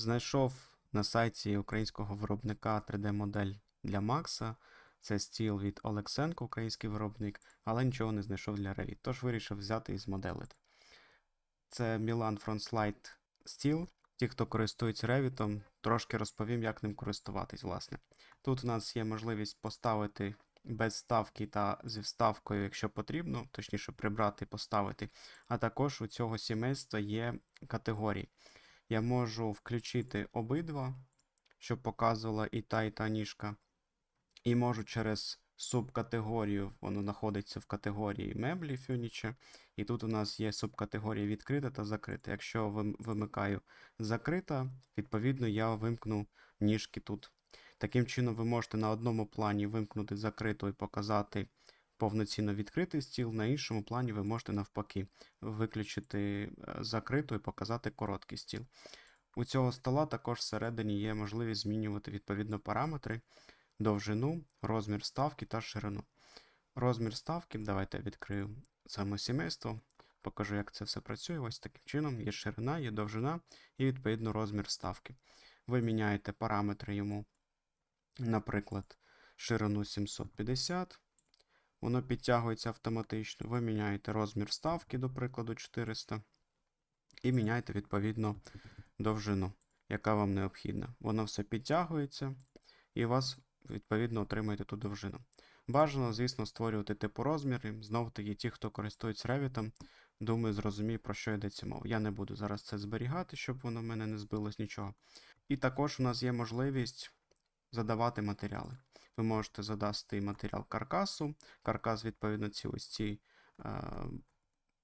Знайшов на сайті українського виробника 3D-модель для Макса. Це стіл від Олексенко, український виробник, але нічого не знайшов для Revit, тож вирішив взяти і змоделити. Це Milan Frontslide стіл. Ті, хто користується Revit, трошки розповім, як ним користуватись, власне. Тут у нас є можливість поставити без вставки та зі вставкою, якщо потрібно, точніше прибрати і поставити. А також у цього сімейства є категорії. Я можу включити обидва, щоб показувала і та, і та ніжка. І можу через субкатегорію, воно знаходиться в категорії меблі фюніче. І тут у нас є субкатегорія відкрита та закрита. Якщо вимикаю закрита, відповідно я вимкну ніжки тут. Таким чином, ви можете на одному плані вимкнути закриту і показати повноцінно відкритий стіл, на іншому плані ви можете навпаки виключити е, закриту і показати короткий стіл. У цього стола також всередині є можливість змінювати відповідно параметри, довжину, розмір ставки та ширину. Розмір ставки, давайте я відкрию саме сімейство, покажу, як це все працює. Ось таким чином є ширина, є довжина і відповідно розмір ставки. Ви міняєте параметри йому, наприклад, ширину 750. Воно підтягується автоматично. Ви міняєте розмір ставки, до прикладу, 400. І міняєте відповідно довжину, яка вам необхідна. Воно все підтягується, і у вас відповідно отримаєте ту довжину. Бажано, звісно, створювати типу розміри. Знову таки, ті, хто користується Revit, думаю, зрозуміє, про що йдеться мова. Я не буду зараз це зберігати, щоб воно в мене не збилось нічого. І також у нас є можливість задавати матеріали. Ви можете задати матеріал каркасу. Каркас, відповідно, ці ось ці е,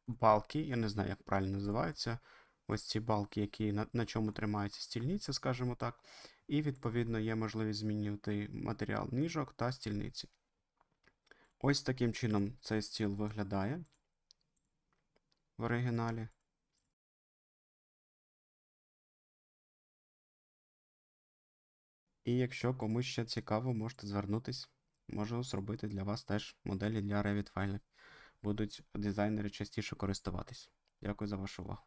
балки, я не знаю, як правильно називаються. Ось ці балки, які на, на чому тримається стільниця, скажімо так. І, відповідно, є можливість змінювати матеріал ніжок та стільниці. Ось таким чином цей стіл виглядає в оригіналі. І якщо комусь ще цікаво, можете звернутись. Можу зробити для вас теж моделі для Revit файлів. Будуть дизайнери частіше користуватись. Дякую за вашу увагу.